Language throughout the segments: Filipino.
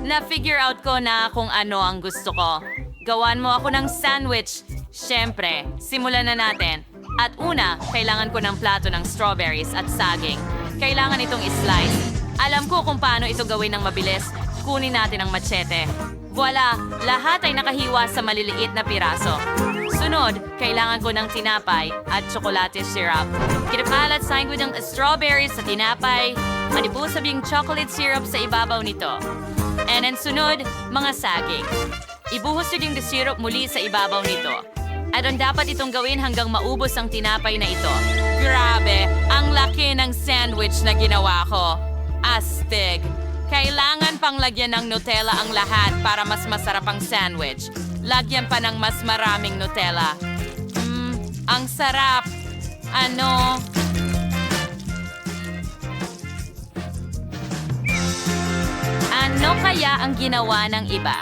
na-figure out ko na kung ano ang gusto ko. Gawan mo ako ng sandwich. Siyempre, simulan na natin. At una, kailangan ko ng plato ng strawberries at saging. Kailangan itong islice. Alam ko kung paano ito gawin ng mabilis. Kunin natin ang machete. Voila! Lahat ay nakahiwa sa maliliit na piraso. Sunod, kailangan ko ng tinapay at tsokolate syrup. Kinapalat sa ng strawberries sa tinapay. Manibusabi yung chocolate syrup sa ibabaw nito. And then sunod, mga saging. Ibuhos nyo yung syrup muli sa ibabaw nito. At ang dapat itong gawin hanggang maubos ang tinapay na ito. Grabe, ang laki ng sandwich na ginawa ko. Astig. Kailangan pang lagyan ng Nutella ang lahat para mas masarap ang sandwich. Lagyan pa ng mas maraming Nutella. Mmm, ang sarap. Ano? Ano kaya ang ginawa ng iba?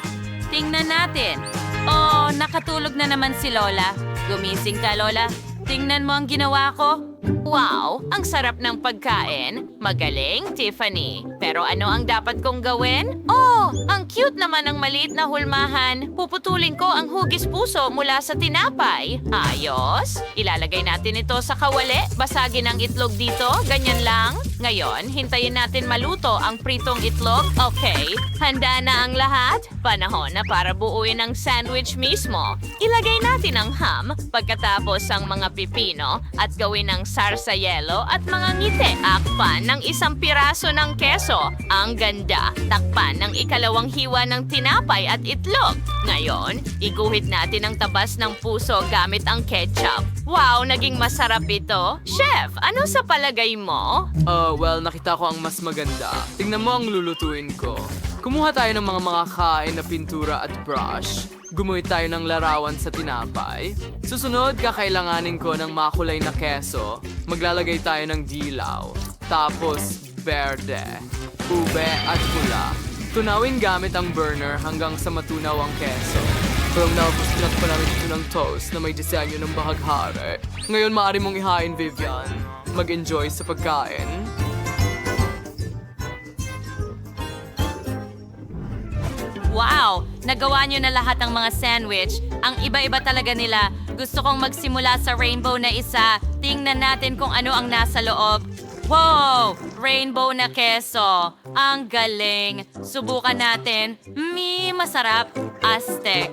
Tingnan natin. Oh, nakatulog na naman si Lola. Gumising ka, Lola. Tingnan mo ang ginawa ko. Wow, ang sarap ng pagkain. Magaling, Tiffany. Pero ano ang dapat kong gawin? Oh, ang cute naman ng maliit na hulmahan. Puputulin ko ang hugis puso mula sa tinapay. Ayos. Ilalagay natin ito sa kawali. Basagin ang itlog dito. Ganyan lang. Ngayon, hintayin natin maluto ang pritong itlog. Okay, handa na ang lahat. Panahon na para buuin ang sandwich mismo. Ilagay natin ang ham, pagkatapos ang mga pipino, at gawin ng sarsa yelo at mga ngiti. Akpan ng isang piraso ng keso. Ang ganda. Takpan ng ikalawang hiwa ng tinapay at itlog. Ngayon, iguhit natin ang tabas ng puso gamit ang ketchup. Wow, naging masarap ito. Chef, ano sa palagay mo? Uh, well, nakita ko ang mas maganda. Tingnan mo ang lulutuin ko. Kumuha tayo ng mga makakain na pintura at brush. Gumuhit tayo ng larawan sa tinapay. Susunod, kakailanganin ko ng makulay na keso. Maglalagay tayo ng dilaw. Tapos, berde, ube at pula. Tunawin gamit ang burner hanggang sa matunaw ang keso. From now, sinat pa namin ito ng toast na may disenyo ng bahaghari. Ngayon, maaari mong ihain, Vivian. Mag-enjoy sa pagkain. Wow! Nagawa nyo na lahat ng mga sandwich. Ang iba-iba talaga nila. Gusto kong magsimula sa rainbow na isa. Tingnan natin kung ano ang nasa loob. Wow! Rainbow na keso. Ang galing. Subukan natin. Mi, masarap. Aztec.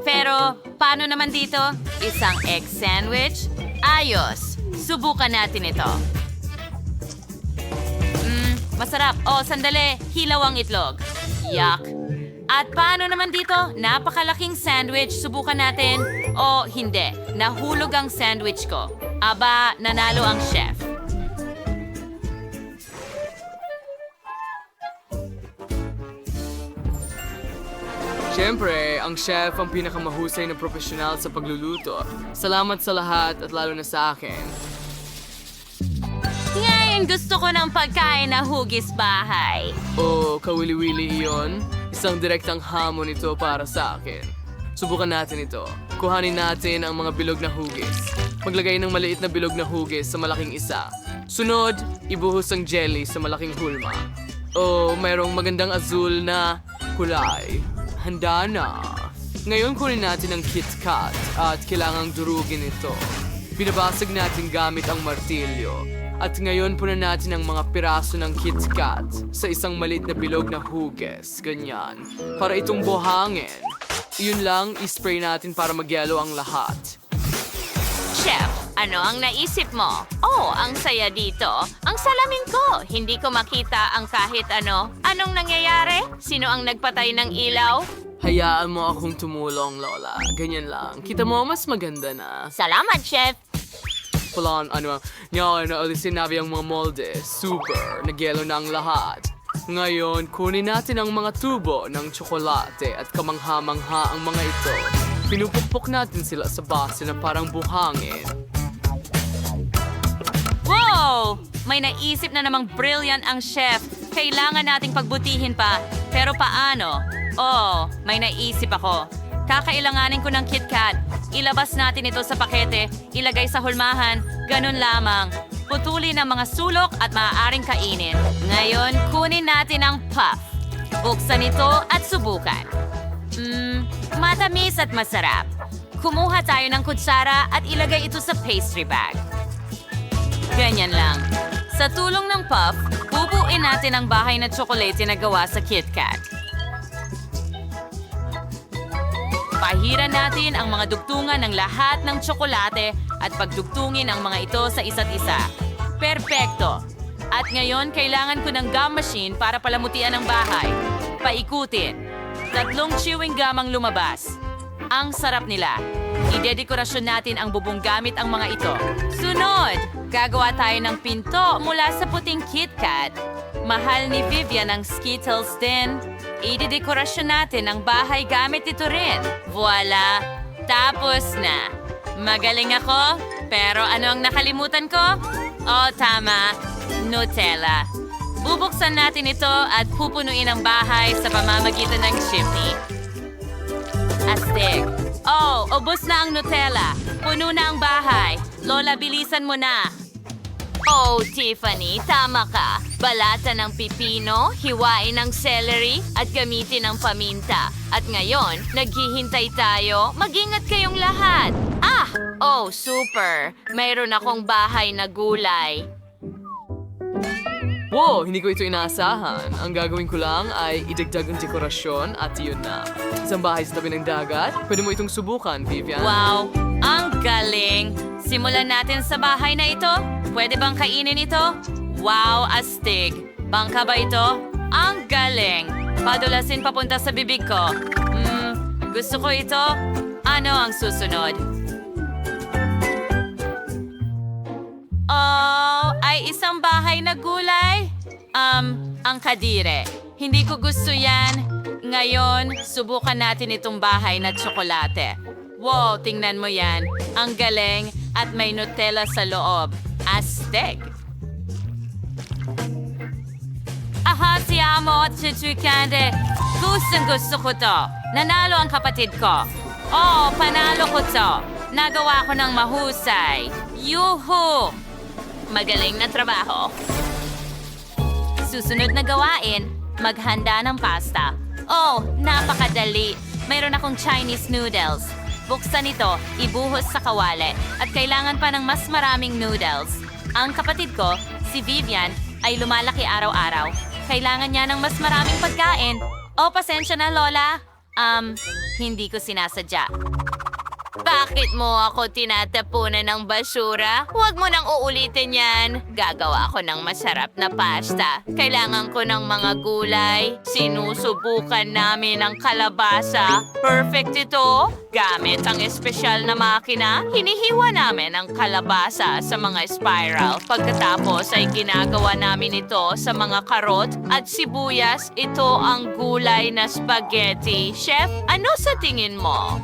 Pero, paano naman dito? Isang egg sandwich? Ayos. Subukan natin ito. Mm, masarap. Oh, sandali. Hilaw ang itlog. Yuck. At paano naman dito? Napakalaking sandwich. Subukan natin. O hindi. Nahulog ang sandwich ko. Aba, nanalo ang chef. Siyempre, ang chef ang pinakamahusay na profesional sa pagluluto. Salamat sa lahat at lalo na sa akin. Ngayon gusto ko ng pagkain na hugis bahay. Oh, kawili-wili iyon. Isang direktang hamon ito para sa akin. Subukan natin ito. Kuhanin natin ang mga bilog na hugis. Maglagay ng maliit na bilog na hugis sa malaking isa. Sunod, ibuhos ang jelly sa malaking hulma. Oh, mayroong magandang azul na kulay. Handa na. Ngayon kunin natin ang Kit Kat at kailangang durugin ito. Binabasag natin gamit ang martilyo. At ngayon punan natin ang mga piraso ng Kit Kat sa isang maliit na bilog na huges. Ganyan. Para itong buhangin. Iyon lang, ispray natin para magyelo ang lahat. Chef, ano ang naisip mo? Oh, ang saya dito. Ang salamin ko. Hindi ko makita ang kahit ano. Anong nangyayari? Sino ang nagpatay ng ilaw? Hayaan mo akong tumulong, Lola. Ganyan lang. Kita mo, mas maganda na. Salamat, Chef. Pulan, ano, ngayon na ulit sinabi ang mga molde. Super, nagyelo na ang lahat. Ngayon, kunin natin ang mga tubo ng tsokolate at kamangha-mangha ang mga ito. Pinupukpok natin sila sa base na parang buhangin. Wow! May naisip na namang brilliant ang chef. Kailangan nating pagbutihin pa. Pero paano? Oh, may naisip ako. Kakailanganin ko ng KitKat. Ilabas natin ito sa pakete, ilagay sa hulmahan, ganun lamang. Putulin ang mga sulok at maaaring kainin. Ngayon, kunin natin ang puff. Buksan ito at subukan. Mmm, matamis at masarap. Kumuha tayo ng kutsara at ilagay ito sa pastry bag. Ganyan lang. Sa tulong ng puff, bubuin natin ang bahay na tsokolate na gawa sa KitKat. Pahiran natin ang mga dugtungan ng lahat ng tsokolate at pagdugtungin ang mga ito sa isa't isa. Perpekto! At ngayon, kailangan ko ng gum machine para palamutian ang bahay. Paikutin. Tatlong chewing gum ang lumabas. Ang sarap nila. Idedekorasyon natin ang bubong gamit ang mga ito. Sunod! Gagawa tayo ng pinto mula sa puting KitKat. Mahal ni Vivian ang Skittles din. Idedekorasyon natin ang bahay gamit ito rin. Voila! Tapos na. Magaling ako, pero ano ang nakalimutan ko? Oh, tama. Nutella. Bubuksan natin ito at pupunuin ang bahay sa pamamagitan ng chimney. Astig. Oh, ubos na ang Nutella. Puno na ang bahay. Lola, bilisan mo na. Oh, Tiffany, tama ka. Balatan ng pipino, hiwain ng celery, at gamitin ng paminta. At ngayon, naghihintay tayo. Mag-ingat kayong lahat. Ah! Oh, super. Mayroon akong bahay na gulay. Wow, hindi ko ito inaasahan. Ang gagawin ko lang ay idagdag ang dekorasyon at yun na. Isang bahay sa tabi ng dagat. Pwede mo itong subukan, Vivian. Wow, ang galing! Simulan natin sa bahay na ito. Pwede bang kainin ito? Wow, astig. Bangka ba ito? Ang galing! Padulasin papunta sa bibig ko. Hmm, gusto ko ito. Ano ang susunod? Oh, ay isang bahay na gulay? Um, ang kadire. Hindi ko gusto yan. Ngayon, subukan natin itong bahay na tsokolate. Wow, tingnan mo yan. Ang galing at may Nutella sa loob. Astig! Aha, si Amo at si Chikande. Gustong gusto ko to. Nanalo ang kapatid ko. Oh, panalo ko to. Nagawa ko ng mahusay. Yuhu! Magaling na trabaho. Susunod na gawain, maghanda ng pasta. Oh, napakadali. Mayroon akong Chinese noodles. Buksan ito, ibuhos sa kawali, at kailangan pa ng mas maraming noodles. Ang kapatid ko, si Vivian, ay lumalaki araw-araw. Kailangan niya ng mas maraming pagkain. Oh, pasensya na, Lola. Um, hindi ko sinasadya. Bakit mo ako tinatapunan ng basura? Huwag mo nang uulitin yan. Gagawa ako ng masarap na pasta. Kailangan ko ng mga gulay. Sinusubukan namin ang kalabasa. Perfect ito. Gamit ang espesyal na makina, hinihiwa namin ang kalabasa sa mga spiral. Pagkatapos ay ginagawa namin ito sa mga karot at sibuyas. Ito ang gulay na spaghetti. Chef, ano sa tingin mo?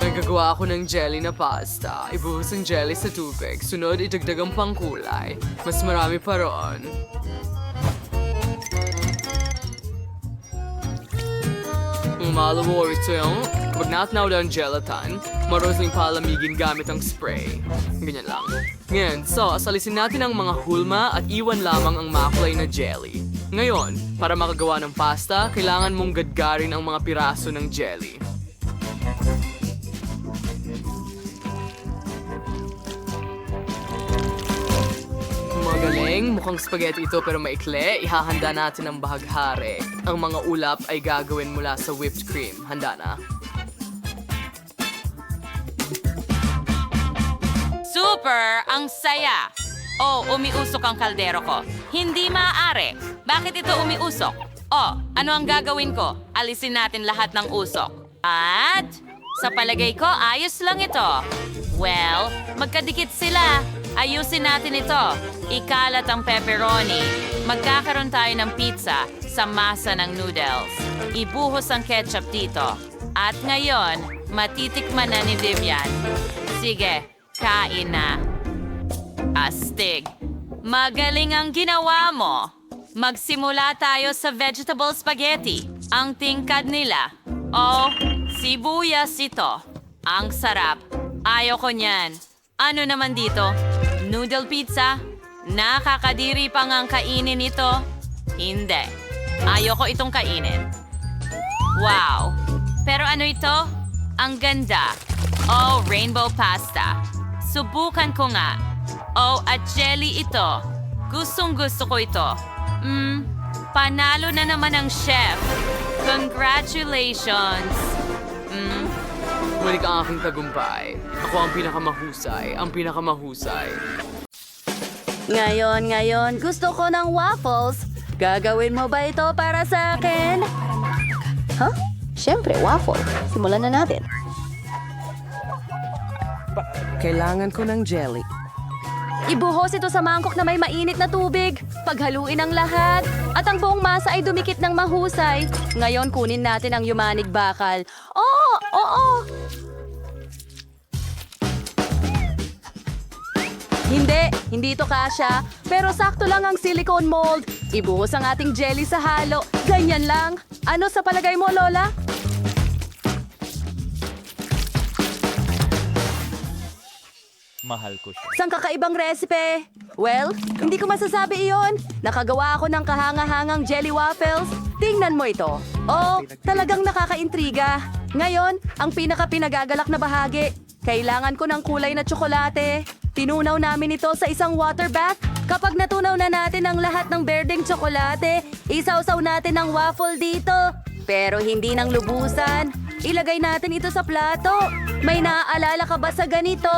Nagagawa ako ng jelly na pasta. Ibuhos ang jelly sa tubig. Sunod, idagdag ang pangkulay. Mas marami pa roon. Umalawo ito yung kapag natnaw ang gelatin, marunong palamigin gamit ang spray. Ganyan lang. Ngayon, so, asalisin natin ang mga hulma at iwan lamang ang makulay na jelly. Ngayon, para makagawa ng pasta, kailangan mong gadgarin ang mga piraso ng jelly. Magaling, mukhang spaghetti ito pero maikli. Ihahanda natin ang bahaghari. Ang mga ulap ay gagawin mula sa whipped cream. Handa na. Super! Ang saya! Oh, umiusok ang kaldero ko. Hindi maaari. Bakit ito umiusok? Oh, ano ang gagawin ko? Alisin natin lahat ng usok. At sa palagay ko, ayos lang ito. Well, magkadikit sila. Ayusin natin ito. Ikalat ang pepperoni. Magkakaroon tayo ng pizza sa masa ng noodles. Ibuhos ang ketchup dito. At ngayon, matitikman na ni Vivian. Sige, kain na. Astig. Magaling ang ginawa mo. Magsimula tayo sa vegetable spaghetti. Ang tingkad nila. Oh, sibuyas ito. Ang sarap. Ayoko niyan. Ano naman dito? Noodle pizza? Nakakadiri pa ngang kainin ito? Hindi. Ayoko itong kainin. Wow! Pero ano ito? Ang ganda. Oh, rainbow pasta. Subukan ko nga. Oh, at jelly ito. Gustong gusto ko ito. Hmm, panalo na naman ang chef. Congratulations! Hmm, Ngunit ang aking tagumpay. Ako ang pinakamahusay, ang pinakamahusay. Ngayon, ngayon, gusto ko ng waffles. Gagawin mo ba ito para sa akin? Huh? Siyempre, waffle. Simulan na natin. Kailangan ko ng jelly. Ibuhos ito sa mangkok na may mainit na tubig. Paghaluin ang lahat. At ang buong masa ay dumikit ng mahusay. Ngayon, kunin natin ang yumanig bakal. Oo! Oo! Hindi, hindi ito kasya. Pero sakto lang ang silicone mold. Ibuhos ang ating jelly sa halo. Ganyan lang. Ano sa palagay mo, Lola? Mahal ko siya. Isang kakaibang recipe. Well, hindi ko masasabi iyon. Nakagawa ako ng kahanga-hangang jelly waffles. Tingnan mo ito. Oh, talagang nakakaintriga. Ngayon, ang pinaka-pinagagalak na bahagi. Kailangan ko ng kulay na tsokolate. Tinunaw namin ito sa isang water bath. Kapag natunaw na natin ang lahat ng berdeng tsokolate, isawsaw natin ang waffle dito. Pero hindi ng lubusan. Ilagay natin ito sa plato. May naaalala ka ba sa ganito?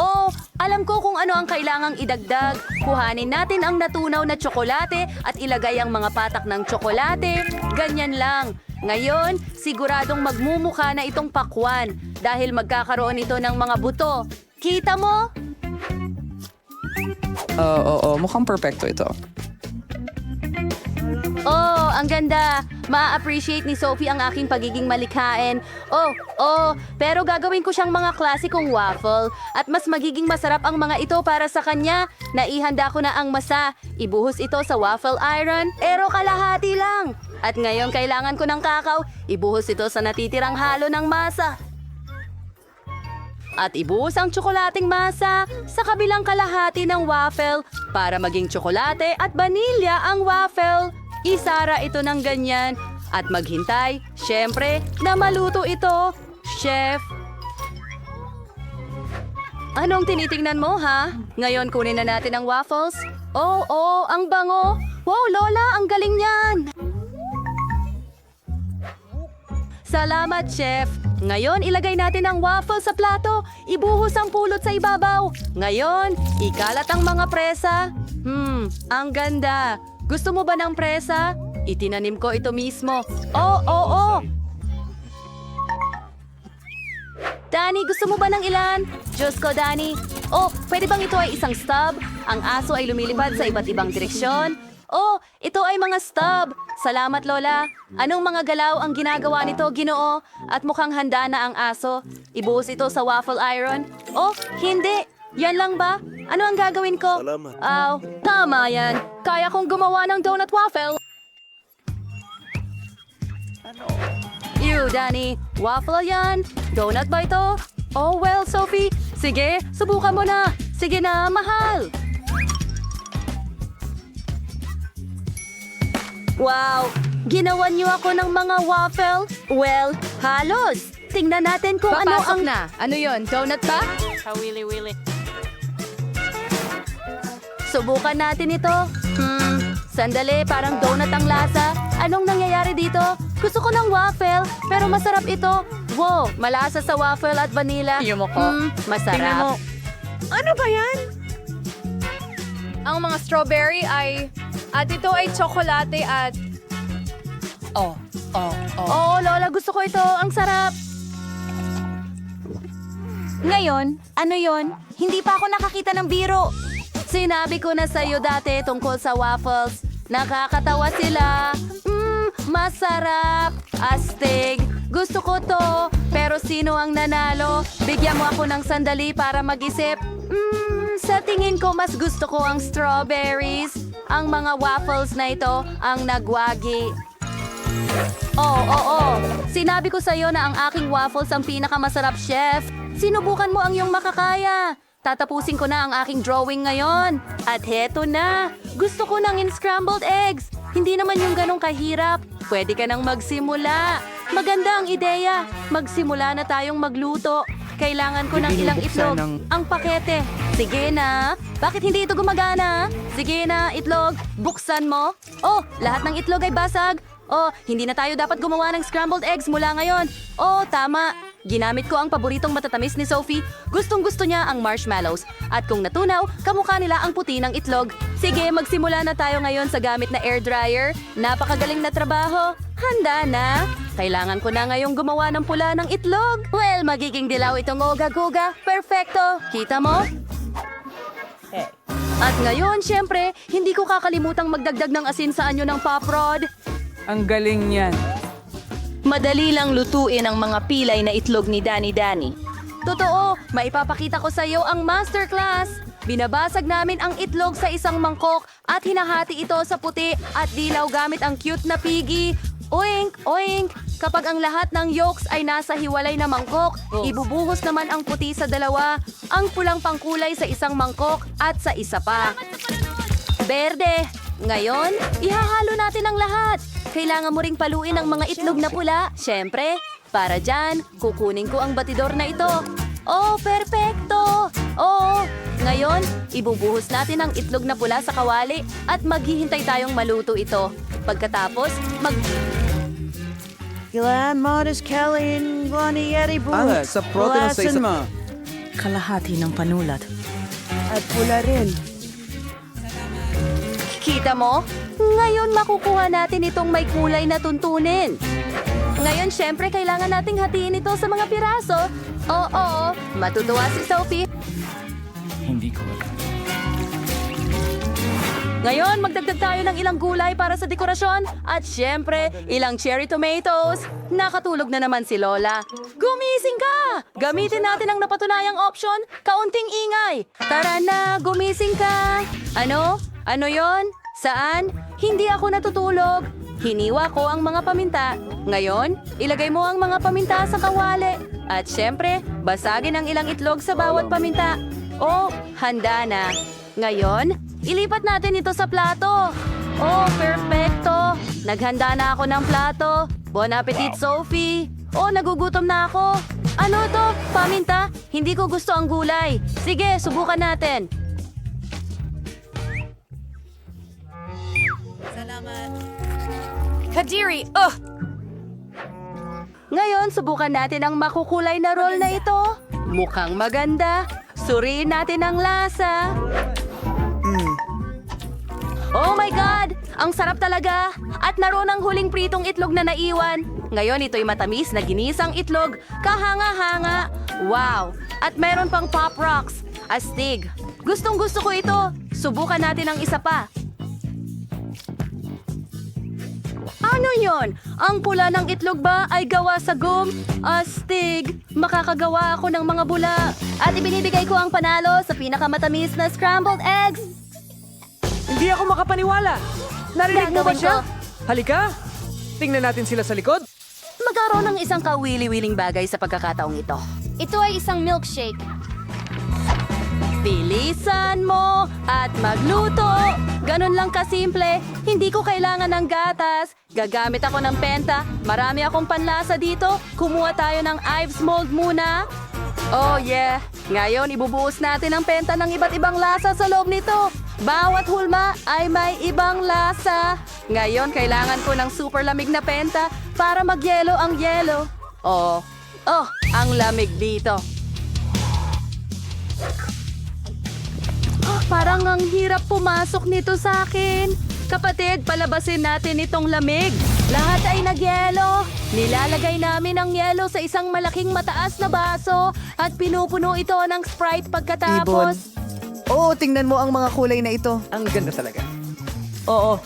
Oh, alam ko kung ano ang kailangang idagdag. Kuhanin natin ang natunaw na tsokolate at ilagay ang mga patak ng tsokolate. Ganyan lang. Ngayon, siguradong magmumukha na itong pakwan dahil magkakaroon ito ng mga buto. Kita mo? Oo, oo. Mukhang perfecto ito. Oh, ang ganda. Ma-appreciate ni Sophie ang aking pagiging malikhain. Oh, oh, pero gagawin ko siyang mga klasikong waffle at mas magiging masarap ang mga ito para sa kanya. Naihanda ko na ang masa. Ibuhos ito sa waffle iron, pero kalahati lang. At ngayon kailangan ko ng kakao. Ibuhos ito sa natitirang halo ng masa. At ibuhos ang tsokolating masa sa kabilang kalahati ng waffle para maging tsokolate at vanilya ang waffle. Isara ito ng ganyan at maghintay, syempre, na maluto ito. Chef, Anong tinitingnan mo, ha? Ngayon kunin na natin ang waffles. Oh, oh, ang bango. Wow, Lola, ang galing niyan. Salamat, Chef. Ngayon, ilagay natin ang waffle sa plato. Ibuhos ang pulot sa ibabaw. Ngayon, ikalat ang mga presa. Hmm, ang ganda. Gusto mo ba ng presa? Itinanim ko ito mismo. Oh, oh, oh! Danny, gusto mo ba ng ilan? Diyos ko, Danny. Oh, pwede bang ito ay isang stub? Ang aso ay lumilipad sa iba't ibang direksyon. Oh, ito ay mga stub. Salamat, Lola. Anong mga galaw ang ginagawa nito, Ginoo? At mukhang handa na ang aso. Ibuhos ito sa waffle iron. Oh, hindi. Yan lang ba? Ano ang gagawin ko? Salamat. Aw, tama yan. Kaya kong gumawa ng donut waffle. Ew, Danny. Waffle yan. Donut ba ito? Oh, well, Sophie. Sige, subukan mo na. Sige na, mahal. Wow! Ginawan niyo ako ng mga waffle? Well, halos. Tingnan natin kung ano ang... na. Ano yon? Donut ba? kawili-wili. Subukan natin ito. Hmm, sandali, parang donut ang lasa. Anong nangyayari dito? Gusto ko ng waffle, pero masarap ito. Wow, malasa sa waffle at vanilla. Yung mukha. Hmm, masarap. Ano ba yan? Ang mga strawberry ay... At ito ay tsokolate at... Oh, oh, oh. Oo, Lola, gusto ko ito. Ang sarap. Ngayon, ano yon? Hindi pa ako nakakita ng biro. Sinabi ko na sa'yo dati tungkol sa waffles. Nakakatawa sila. Mmm, masarap. Astig. Gusto ko to. Pero sino ang nanalo? Bigyan mo ako ng sandali para mag-isip. Mmm, sa tingin ko mas gusto ko ang strawberries. Ang mga waffles na ito ang nagwagi. Oo, oo, oo. Sinabi ko sa'yo na ang aking waffles ang pinakamasarap, chef. Sinubukan mo ang iyong makakaya. Tatapusin ko na ang aking drawing ngayon. At heto na. Gusto ko ng in-scrambled eggs. Hindi naman yung ganong kahirap. Pwede ka nang magsimula. maganda ang ideya. Magsimula na tayong magluto. Kailangan ko ng ilang itlog. ng- Ang pakete. Sige na. Bakit hindi ito gumagana? Sige na, itlog. Buksan mo. Oh, lahat ng itlog ay basag. Oh, hindi na tayo dapat gumawa ng scrambled eggs mula ngayon. Oh, tama. Ginamit ko ang paboritong matatamis ni Sophie. Gustong gusto niya ang marshmallows. At kung natunaw, kamukha nila ang puti ng itlog. Sige, magsimula na tayo ngayon sa gamit na air dryer. Napakagaling na trabaho. Handa na. Kailangan ko na ngayong gumawa ng pula ng itlog. Well, magiging dilaw itong oga-goga. Perfecto. Kita mo? At ngayon, syempre, hindi ko kakalimutang magdagdag ng asin sa anyo ng pop rod. Ang galing niyan. Madali lang lutuin ang mga pilay na itlog ni Dani Dani. Totoo, maipapakita ko sa iyo ang masterclass. Binabasag namin ang itlog sa isang mangkok at hinahati ito sa puti at dilaw gamit ang cute na piggy. Oink, oink! Kapag ang lahat ng yolks ay nasa hiwalay na mangkok, ibubuhos naman ang puti sa dalawa, ang pulang pangkulay sa isang mangkok at sa isa pa. Berde. Ngayon, ihahalo natin ang lahat. Kailangan mo ring paluin ang mga itlog na pula. Siyempre, para dyan, kukunin ko ang batidor na ito. Oh, perfecto! Oo, ngayon, ibubuhos natin ang itlog na pula sa kawali at maghihintay tayong maluto ito. Pagkatapos, mag... Glenn Modest Kelly and Yeti Boo. Ala, sa protein sa isa... mo. Kalahati ng panulat. At pula rin. Kita mo? Ngayon makukuha natin itong may kulay na tuntunin. Ngayon, syempre, kailangan nating hatiin ito sa mga piraso. Oo, matutuwa si Sophie. Hindi ko alam. Ngayon, magdagdag tayo ng ilang gulay para sa dekorasyon. At syempre, ilang cherry tomatoes. Nakatulog na naman si Lola. Gumising ka! Gamitin natin ang napatunayang option, kaunting ingay. Tara na, gumising ka! Ano? Ano yon? Saan? Hindi ako natutulog. Hiniwa ko ang mga paminta. Ngayon, ilagay mo ang mga paminta sa kawali. At syempre, basagin ang ilang itlog sa bawat paminta. Oh, handa na. Ngayon, ilipat natin ito sa plato. Oh, perfecto. Naghanda na ako ng plato. Bon appetit, Sophie. Oh, nagugutom na ako. Ano to? Paminta? Hindi ko gusto ang gulay. Sige, subukan natin. Kadiri, ugh! Ngayon, subukan natin ang makukulay na roll na ito. Mukhang maganda. Suriin natin ang lasa. Oh my God! Ang sarap talaga! At naroon ang huling pritong itlog na naiwan. Ngayon, ito'y matamis na ginisang itlog. Kahanga-hanga. Wow! At meron pang pop rocks. Astig. Gustong gusto ko ito. Subukan natin ang isa pa. Ano yon? Ang pula ng itlog ba ay gawa sa gum? Astig! Makakagawa ako ng mga bula. At ibinibigay ko ang panalo sa pinakamatamis na scrambled eggs. Hindi ako makapaniwala. Narinig mo ba Gagawin siya? ko. Halika! Tingnan natin sila sa likod. Magkaroon ng isang kawili-wiling bagay sa pagkakataong ito. Ito ay isang milkshake. Bilisan mo at magluto. Ganon lang kasimple. Hindi ko kailangan ng gatas. Gagamit ako ng penta. Marami akong panlasa dito. Kumuha tayo ng Ives mold muna. Oh yeah. Ngayon ibubuhos natin ang penta ng iba't ibang lasa sa loob nito. Bawat hulma ay may ibang lasa. Ngayon kailangan ko ng super lamig na penta para magyelo ang yelo. Oh, oh, ang lamig dito. Parang ang hirap pumasok nito sa akin. Kapatid, palabasin natin itong lamig. Lahat ay nagyelo. Nilalagay namin ang yelo sa isang malaking mataas na baso at pinupuno ito ng Sprite pagkatapos. Oo, tingnan mo ang mga kulay na ito. Ang ganda talaga. Oo.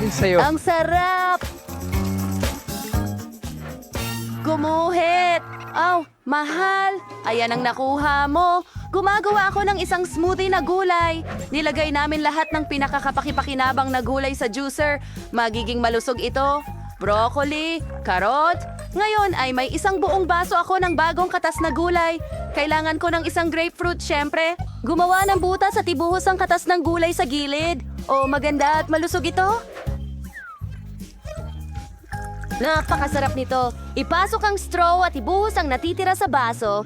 Yun sa'yo. Ang sarap! Gumuhit! Aw, mahal! Ayan ang nakuha mo. Gumagawa ako ng isang smoothie na gulay. Nilagay namin lahat ng pinakakapakipakinabang na gulay sa juicer. Magiging malusog ito. Broccoli, karot. Ngayon ay may isang buong baso ako ng bagong katas na gulay. Kailangan ko ng isang grapefruit, syempre. Gumawa ng butas at ibuhos ang katas ng gulay sa gilid. O maganda at malusog ito. Napakasarap nito. Ipasok ang straw at ibuhos ang natitira sa baso.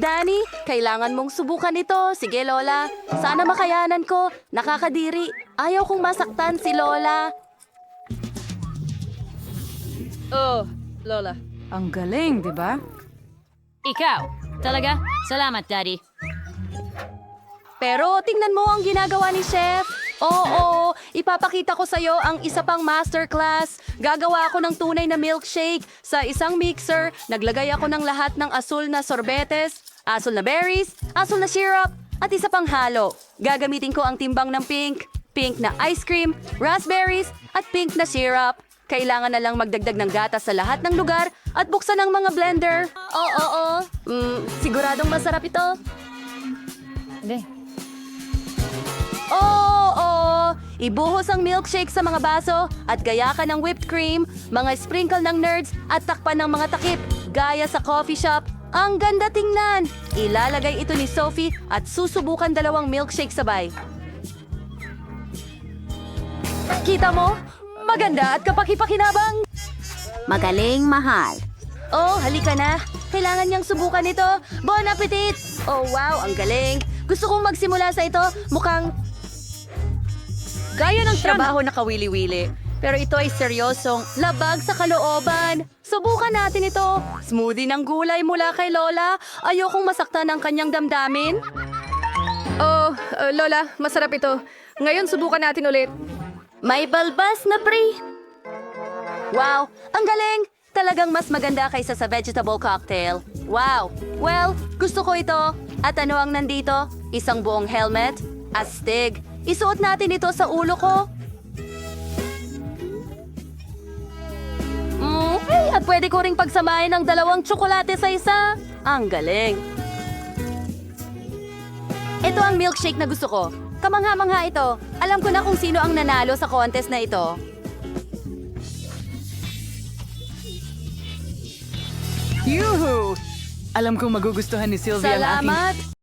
Danny, kailangan mong subukan ito. Sige, Lola. Sana makayanan ko. Nakakadiri. Ayaw kong masaktan si Lola. Oh, Lola. Ang galing, di ba? Ikaw. Talaga? Salamat, Daddy. Pero tingnan mo ang ginagawa ni Chef. Oo, ipapakita ko sa'yo ang isa pang masterclass. Gagawa ako ng tunay na milkshake. Sa isang mixer, naglagay ako ng lahat ng asul na sorbetes, asul na berries, asul na syrup, at isa pang halo. Gagamitin ko ang timbang ng pink, pink na ice cream, raspberries, at pink na syrup. Kailangan na lang magdagdag ng gatas sa lahat ng lugar at buksan ang mga blender. Oo, oo. Mm, siguradong masarap ito. Oo, oo. Ibuhos ang milkshake sa mga baso at gaya ka ng whipped cream, mga sprinkle ng nerds at takpan ng mga takip, gaya sa coffee shop. Ang ganda tingnan! Ilalagay ito ni Sophie at susubukan dalawang milkshake sabay. Kita mo? Maganda at kapakipakinabang! Magaling, mahal. Oh, halika na. Kailangan niyang subukan ito. Bon appetit! Oh, wow, ang galing. Gusto kong magsimula sa ito. Mukhang Gaya ng trabaho na kawili-wili. Pero ito ay seryosong labag sa kalooban. Subukan natin ito. Smoothie ng gulay mula kay Lola. Ayokong masaktan ang kanyang damdamin. Oh, uh, Lola, masarap ito. Ngayon, subukan natin ulit. May balbas na pre. Wow, ang galing! Talagang mas maganda kaysa sa vegetable cocktail. Wow! Well, gusto ko ito. At ano ang nandito? Isang buong helmet? Astig. Isuot natin ito sa ulo ko. Mm, okay, at pwede ko ring pagsamahin ang dalawang tsokolate sa isa. Ang galing. Ito ang milkshake na gusto ko. Kamangha-mangha ito. Alam ko na kung sino ang nanalo sa contest na ito. Yuhu! Alam kong magugustuhan ni Sylvia ang aking Salamat!